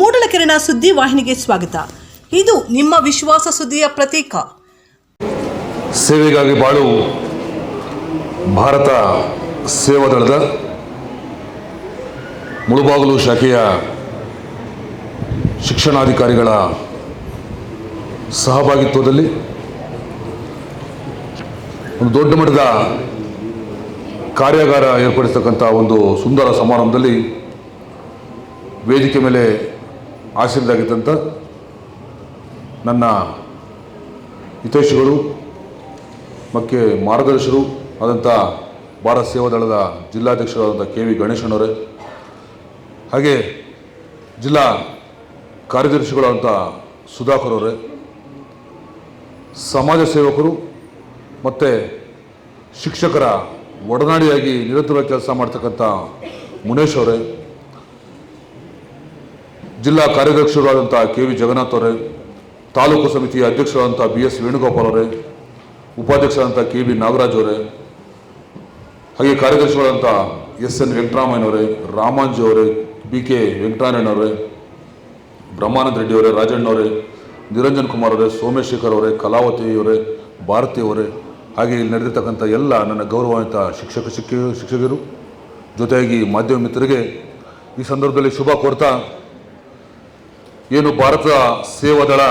ಮೂಡಲಕೆರೆನ ಸುದ್ದಿ ವಾಹಿನಿಗೆ ಸ್ವಾಗತ. ಇದು ನಿಮ್ಮ ವಿಶ್ವಾಸ ಸುದ್ದಿಯ ಪ್ರತೀಕ. ಸೇವೆಗಾಗಿ ಬಾಳು ಭಾರತ ಸೇವಾ ದಳದ ಮುಳುಬಾಗಲು ಶಾಖೆಯ ಶಿಕ್ಷಣಾಧಿಕಾರಿಗಳ ಸಹಭಾಗಿತ್ವದಲ್ಲಿ ಒಂದು ದೊಡ್ಡ ಮಟ್ಟದ ಕಾರ್ಯಾಗಾರ ಏರ್ಪಡಿಸ್ತಕ್ಕಂಥ ಒಂದು ಸುಂದರ ಸಮಾರಂಭದಲ್ಲಿ ವೇದಿಕೆ ಮೇಲೆ ಆಸೀನರಾಗಿದ್ದಂಥ ನನ್ನ ಹಿತೈಷಿಗಳು, ಮತ್ತು ಮಾರ್ಗದರ್ಶರು ಆದಂಥ ಭಾರತ ಸೇವಾದಳದ ಜಿಲ್ಲಾಧ್ಯಕ್ಷರಾದಂಥ ಕೆ ವಿ ಗಣೇಶನವರೇ ಹಾಗೆ ಜಿಲ್ಲಾ ಕಾರ್ಯದರ್ಶಿಗಳಾದಂಥ ಸುಧಾಕರ್ ಅವರೇ, ಸಮಾಜ ಸೇವಕರು, ಮತ್ತು ಶಿಕ್ಷಕರ ಒಡನಾಡಿಯಾಗಿ ನಿರಂತರ ಕೆಲಸ ಮಾಡ್ತಕ್ಕಂಥ ಮುನೇಶ್ ಅವರೇ ಜಿಲ್ಲಾ ಕಾರ್ಯದರ್ಶರಾದಂಥ ಕೆ ವಿ ಜಗನ್ನಾಥ್ ಅವರೇ, ತಾಲೂಕು ಸಮಿತಿಯ ಅಧ್ಯಕ್ಷರಾದಂಥ ಬಿ ಎಸ್ ವೇಣುಗೋಪಾಲ್ ಅವರೇ, ಉಪಾಧ್ಯಕ್ಷರಾದಂಥ ಕೆ ಬಿ ನಾಗರಾಜ್ ಅವರೇ, ಹಾಗೆ ಕಾರ್ಯದರ್ಶಿಗಳಾದಂಥ ಎಸ್ ಎನ್ ವೆಂಕಟರಾಮಯ್ಯನವರೇ ರಾಮಾಂಜು ಅವರೇ, ಬಿ ಕೆ ಅವರೇ, ಬ್ರಹ್ಮಾನಂದ ರೆಡ್ಡಿ ಅವರೇ, ರಾಜಣ್ಣ ಅವರೇ, ನಿರಂಜನ್ ಕುಮಾರ್ ಅವರೇ, ಸೋಮೇಶೇಖರ್ ಅವರೇ, ಕಲಾವತಿ ಅವರೇ, ಭಾರತಿ ಅವರೇ, ಹಾಗೆ ಇಲ್ಲಿ ನಡೆದಿರ್ತಕ್ಕಂಥ ಎಲ್ಲ ನನ್ನ ಗೌರವಾನ್ವಿತ ಶಿಕ್ಷಕ ಶಿಕ್ಷ ಶಿಕ್ಷಕರು, ಜೊತೆಯಾಗಿ ಮಾಧ್ಯಮ ಮಿತ್ರರಿಗೆ ಈ ಸಂದರ್ಭದಲ್ಲಿ ಶುಭ ಕೋರ್ತಾ ಏನು ಭಾರತ ಸೇವಾದಳ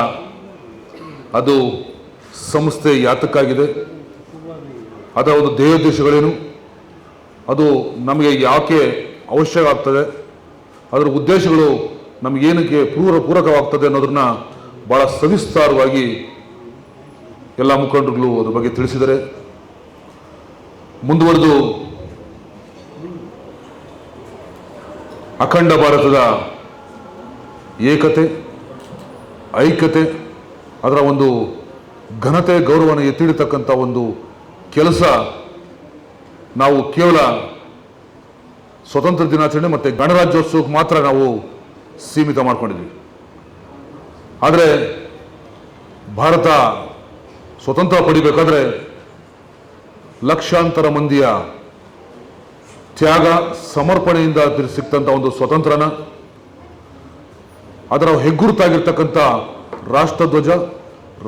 ಅದು ಸಂಸ್ಥೆ ಯಾತಕ್ಕಾಗಿದೆ? ಅದರ ಒಂದು ಧ್ಯೇಯೋದ್ದೇಶಗಳೇನು ಅದು ನಮಗೆ ಯಾಕೆ ಅವಶ್ಯಕ ಆಗ್ತದೆ? ಅದರ ಉದ್ದೇಶಗಳು ನಮಗೇನಕ್ಕೆ ಪೂರ ಪೂರಕವಾಗ್ತದೆ ಅನ್ನೋದನ್ನ ಭಾಳ ಸವಿಸ್ತಾರವಾಗಿ ಎಲ್ಲ ಮುಖಂಡರುಗಳು ಅದ್ರ ಬಗ್ಗೆ ತಿಳಿಸಿದರೆ ಮುಂದುವರೆದು ಅಖಂಡ ಭಾರತದ ಏಕತೆ, ಐಕ್ಯತೆ, ಅದರ ಒಂದು ಘನತೆ ಗೌರವವನ್ನು ಎತ್ತಿಡತಕ್ಕಂಥ ಒಂದು ಕೆಲಸ ನಾವು ಕೇವಲ ಸ್ವತಂತ್ರ ದಿನಾಚರಣೆ ಮತ್ತು ಗಣರಾಜ್ಯೋತ್ಸವಕ್ಕೆ ಮಾತ್ರ ನಾವು ಸೀಮಿತ ಮಾಡ್ಕೊಂಡಿದ್ವಿ. ಆದರೆ ಭಾರತ ಸ್ವತಂತ್ರ ಪಡಿಬೇಕಾದ್ರೆ ಲಕ್ಷಾಂತರ ಮಂದಿಯ ತ್ಯಾಗ, ಸಮರ್ಪಣೆಯಿಂದ ಸಿಕ್ತಂಥ ಒಂದು ಸ್ವತಂತ್ರನ ಅದರ ಹೆಗ್ಗುರುತಾಗಿರ್ತಕ್ಕಂಥ ರಾಷ್ಟ್ರಧ್ವಜ,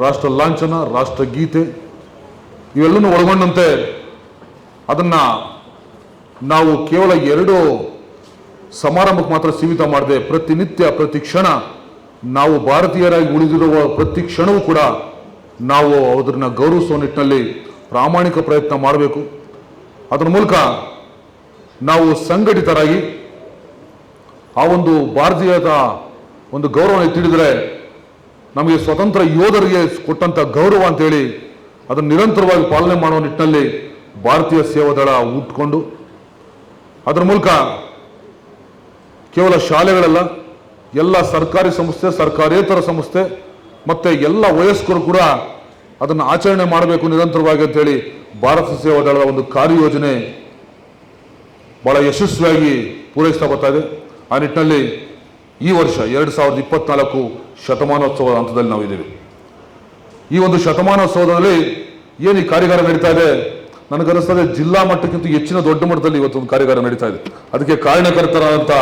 ರಾಷ್ಟ್ರ ಲಾಂಛನ ರಾಷ್ಟ್ರಗೀತೆ ಇವೆಲ್ಲನೂ ಒಳಗೊಂಡಂತೆ ಅದನ್ನು ನಾವು ಕೇವಲ ಎರಡು ಸಮಾರಂಭಕ್ಕೆ ಮಾತ್ರ ಸೀಮಿತ ಮಾಡದೆ ಪ್ರತಿನಿತ್ಯ, ಪ್ರತಿ ಕ್ಷಣ ನಾವು ಭಾರತೀಯರಾಗಿ ಉಳಿದಿರುವ ಪ್ರತಿ ಕ್ಷಣವೂ ಕೂಡ ನಾವು ಅದನ್ನು ಗೌರವಿಸುವ ನಿಟ್ಟಿನಲ್ಲಿ ಪ್ರಾಮಾಣಿಕ ಪ್ರಯತ್ನ ಮಾಡಬೇಕು. ಅದರ ಮೂಲಕ ನಾವು ಸಂಘಟಿತರಾಗಿ ಆ ಒಂದು ಭಾರತೀಯದ ಒಂದು ಗೌರವ ತಿಳಿದರೆ ನಮಗೆ ಸ್ವತಂತ್ರ ಯೋಧರಿಗೆ ಕೊಟ್ಟಂತ ಗೌರವ ಅಂತೇಳಿ ಅದನ್ನು ನಿರಂತರವಾಗಿ ಪಾಲನೆ ಮಾಡುವ ನಿಟ್ಟಿನಲ್ಲಿ ಭಾರತೀಯ ಸೇವಾದಳ ಹುಟ್ಕೊಂಡು ಅದರ ಮೂಲಕ ಕೇವಲ ಶಾಲೆಗಳಲ್ಲ, ಎಲ್ಲ ಸರ್ಕಾರಿ ಸಂಸ್ಥೆ, ಸರ್ಕಾರೇತರ ಸಂಸ್ಥೆ, ಮತ್ತು ಎಲ್ಲ ವಯಸ್ಕರು ಕೂಡ ಅದನ್ನು ಆಚರಣೆ ಮಾಡಬೇಕು ನಿರಂತರವಾಗಿ ಅಂತೇಳಿ ಭಾರತ ಸೇವಾದಳದ ಒಂದು ಕಾರ್ಯಯೋಜನೆ ಬಹಳ ಯಶಸ್ವಿಯಾಗಿ ಪೂರೈಸ್ತಾ ಬರ್ತಾ ಇದೆ. ಆ ನಿಟ್ಟಿನಲ್ಲಿ ಈ ವರ್ಷ ಎರಡು ಸಾವಿರದ ಇಪ್ಪತ್ನಾಲ್ಕು ಶತಮಾನೋತ್ಸವದ ಹಂತದಲ್ಲಿ ನಾವಿದ್ದೀವಿ ಈ ಒಂದು ಶತಮಾನೋತ್ಸವದಲ್ಲಿ ಏನು ಈ ಕಾರ್ಯಾಗಾರ ನಡೀತಾ ಇದೆ? ನನಗನ್ನಿಸ್ತದೆ ಜಿಲ್ಲಾ ಮಟ್ಟಕ್ಕಿಂತ ಹೆಚ್ಚಿನ ದೊಡ್ಡ ಮಟ್ಟದಲ್ಲಿ ಇವತ್ತು ಒಂದು ಕಾರ್ಯಾಗಾರ ನಡೀತಾ ಇದೆ. ಅದಕ್ಕೆ ಕಾರಣಕರ್ತರಾದಂಥ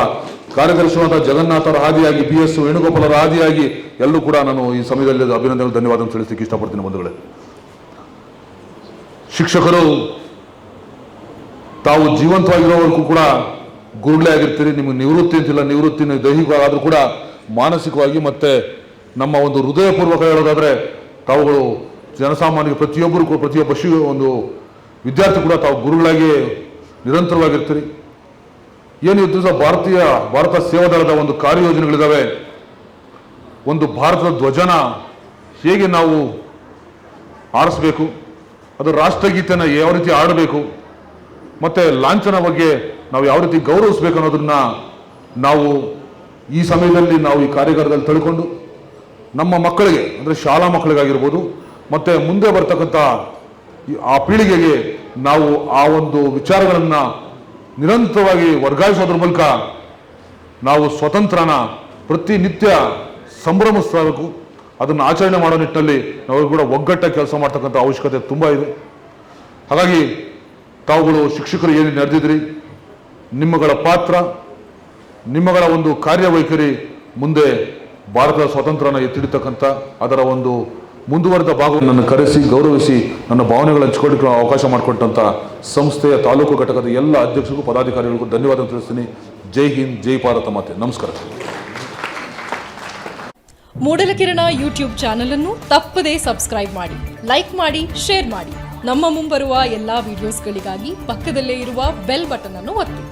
ಕಾರ್ಯದರ್ಶಿಯಾದ ಜಗನ್ನಾಥರ ಹಾದಿಯಾಗಿ, ಬಿ ಎಸ್ ವೇಣುಗೋಪಾಲರ ಹಾದಿಯಾಗಿ ಎಲ್ಲರೂ ಕೂಡ ನಾನು ಈ ಸಮಯದಲ್ಲಿ ಅಭಿನಂದನೆ ಧನ್ಯವಾದ ತಿಳಿಸಲಿಕ್ಕೆ ಇಷ್ಟಪಡ್ತೀನಿ ಬಂಧುಗಳೇ. ಶಿಕ್ಷಕರು ತಾವು ಜೀವಂತವಾಗಿರೋವರೆಗೂ ಕೂಡ ಗುರುಗಳೇ ಆಗಿರ್ತೀರಿ, ನಿಮಗೆ ನಿವೃತ್ತಿ ಅಂತಿಲ್ಲ, ನಿವೃತ್ತಿ ದೈಹಿಕವಾದರೂ ಕೂಡ ಮಾನಸಿಕವಾಗಿ ಮತ್ತು ನಮ್ಮ ಒಂದು ಹೃದಯಪೂರ್ವಕ ಹೇಳೋದಾದರೆ ತಾವುಗಳು ಜನಸಾಮಾನ್ಯ ಪ್ರತಿಯೊಬ್ಬರು ಕೂಡ, ಪ್ರತಿಯೊಬ್ಬ ಶಿ ಒಂದು ವಿದ್ಯಾರ್ಥಿ ಕೂಡ ತಾವು ಗುರುಗಳಾಗಿ ನಿರಂತರವಾಗಿರ್ತೀರಿ. ಏನು ಸಹ ಭಾರತೀಯ, ಭಾರತ ಸೇವಾದಳದ ಒಂದು ಕಾರ್ಯಯೋಜನೆಗಳಿದ್ದಾವೆ ಒಂದು ಭಾರತದ ಧ್ವಜನ ಹೇಗೆ ನಾವು ಆರಿಸ್ಬೇಕು ಅದು ರಾಷ್ಟ್ರಗೀತೆನ ಯಾವ ರೀತಿ ಆಡಬೇಕು ಮತ್ತು ಲಾಂಛನ ಬಗ್ಗೆ ನಾವು ಯಾವ ರೀತಿ ಗೌರವಿಸ್ಬೇಕು ಅನ್ನೋದನ್ನು ನಾವು ಈ ಸಮಯದಲ್ಲಿ ನಾವು ಈ ಕಾರ್ಯಾಗಾರದಲ್ಲಿ ತಿಳ್ಕೊಂಡು ನಮ್ಮ ಮಕ್ಕಳಿಗೆ, ಅಂದರೆ ಶಾಲಾ ಮಕ್ಕಳಿಗಾಗಿರ್ಬೋದು, ಮತ್ತು ಮುಂದೆ ಬರ್ತಕ್ಕಂಥ ಆ ಪೀಳಿಗೆಗೆ ನಾವು ಆ ಒಂದು ವಿಚಾರಗಳನ್ನು ನಿರಂತರವಾಗಿ ವರ್ಗಾಯಿಸೋದ್ರ ಮೂಲಕ ನಾವು ಸ್ವತಂತ್ರನ ಪ್ರತಿನಿತ್ಯ ಸಂಭ್ರಮಿಸಬೇಕು ಅದನ್ನು ಆಚರಣೆ ಮಾಡೋ ನಿಟ್ಟಿನಲ್ಲಿ ನಾವು ಕೂಡ ಒಗ್ಗಟ್ಟ ಕೆಲಸ ಮಾಡ್ತಕ್ಕಂಥ ಅವಶ್ಯಕತೆ ತುಂಬ ಇದೆ. ಹಾಗಾಗಿ ತಾವುಗಳು ಶಿಕ್ಷಕರು ಏನು ನಡೆದಿದ್ರಿ ನಿಮ್ಮಗಳ ಪಾತ್ರ, ನಿಮ್ಮಗಳ ಒಂದು ಕಾರ್ಯವೈಖರಿ ಮುಂದೆ ಭಾರತದ ಸ್ವಾತಂತ್ರ್ಯನ ಎತ್ತಿಡ್ತಕ್ಕಂಥ ಅದರ ಒಂದು ಮುಂದುವರೆದ ಭಾಗವನ್ನು ಕರೆಸಿ, ಗೌರವಿಸಿ, ನನ್ನ ಭಾವನೆಗಳು ಹಂಚಿಕೊಳ್ಳಿಕ್ಕೆ ಅವಕಾಶ ಮಾಡಿಕೊಟ್ಟಂಥ ಸಂಸ್ಥೆಯ ತಾಲೂಕು ಘಟಕದ ಎಲ್ಲ ಅಧ್ಯಕ್ಷರಿಗೂ, ಪದಾಧಿಕಾರಿಗಳಿಗೂ ಧನ್ಯವಾದ ತಿಳಿಸ್ತೀನಿ. ಜೈ ಹಿಂದ್, ಜೈ ಭಾರತ ಮಾತೆ. ನಮಸ್ಕಾರ. ಮೂಡಲಕಿರಣ ಯೂಟ್ಯೂಬ್ ಚಾನೆಲ್ ಅನ್ನು ತಪ್ಪದೇ ಸಬ್ಸ್ಕ್ರೈಬ್ ಮಾಡಿ, ಲೈಕ್ ಮಾಡಿ, ಶೇರ್ ಮಾಡಿ. ನಮ್ಮ ಮುಂಬರುವ ಎಲ್ಲಾ ವಿಡಿಯೋಸ್ಗಳಿಗಾಗಿ ಪಕ್ಕದಲ್ಲೇ ಇರುವ ಬೆಲ್ ಬಟನ್ ಅನ್ನು ಒತ್ತಿ.